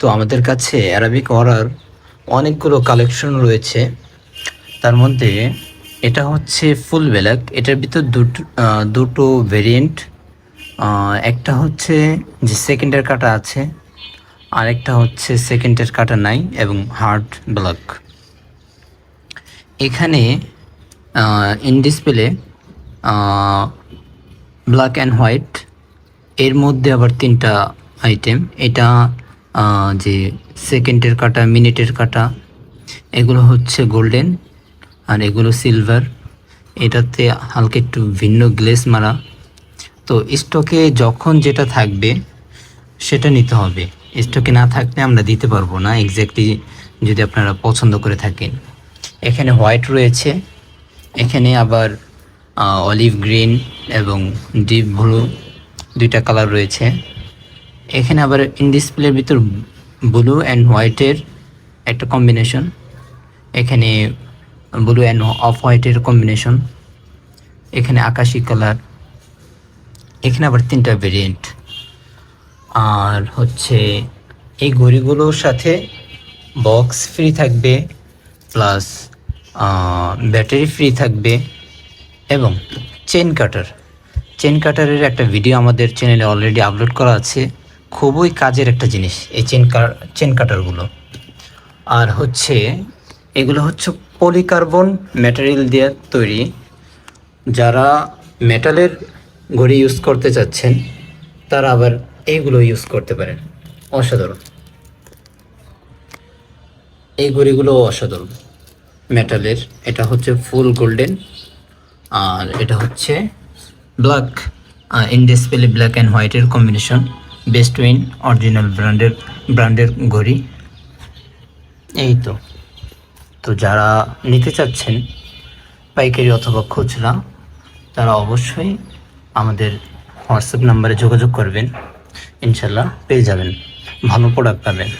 তো আমাদের কাছে অ্যারাবিক অরার অনেকগুলো কালেকশন রয়েছে। তার মধ্যে এটা হচ্ছে ফুল ব্ল্যাক এটার ভিতর দুটো দুটো ভেরিয়েন্ট একটা হচ্ছে যে সেকেন্ডের কাটা আছে আরেকটা হচ্ছে সেকেন্ডের কাটা নাই এবং হার্ড ব্ল্যাক এখানে in display black and white এর মধ্যে আবার তিনটা আইটেম এটা যে সেকেন্ডের কাটা, মিনিটের কাটা, এগুলো হচ্ছে গোল্ডেন আর এগুলো সিলভার। এটাতে হালকা একটু ভিন্ন গ্লেস মারা। তো স্টকে যখন যেটা থাকবে, সেটা নিতে হবে। স্টকে না থাকলে আমরা দিতে পারব না, এক্স্যাক্টলি যদি আপনারা পছন্দ করে থাকেন। এখানে হোয়াইট রয়েছে। এখানে আবার অলিভ গ্রিন এবং ডিপ ব্লু দুইটা কালার রয়েছে। এখানে আবার ইন ডিসপ্লের ভিতর ব্লু অ্যান্ড হোয়াইটের একটা কম্বিনেশন এখানে ব্লু অ্যান্ড অফ হোয়াইটের কম্বিনেশন এখানে আকাশি কালার এখানে আবার তিনটা ভেরিয়েন্ট আর হচ্ছে এই ঘড়িগুলোর সাথে বক্স ফ্রি থাকবে প্লাস ব্যাটারি ফ্রি থাকবে এবং চেন কাটার চেন কাটারের একটা ভিডিও আমাদের চ্যানেলে অলরেডি আপলোড করা আছে। খুবই কাজের একটা জিনিস এই চেন চেন কাটারগুলো। আর হচ্ছে, এগুলো হচ্ছে পলিকার্বন ম্যাটেরিয়াল দিয়ে তৈরি। যারা মেটালের ঘড়ি ইউজ করতে চাচ্ছেন, তারা আবার এইগুলো ইউজ করতে পারেন। অসাধারণ। এই ঘড়িগুলো অসাধারণ। মেটালের, এটা হচ্ছে ফুল গোল্ডেন, আর এটা হচ্ছে black in display black and হোয়াইটের কম্বিনেশন। বেস্ট উইন অরিজিনাল ব্র্যান্ডের ব্র্যান্ডের ঘড়ি। এই তো তো যারা নিতে চাচ্ছেন পাইকারি অথবা খুচরা, তারা অবশ্যই আমাদের হোয়াটসঅ্যাপ নাম্বারে যোগাযোগ করবেন। ইনশাল্লাহ পেয়ে যাবেন। ভালো প্রোডাক্ট পাবেন।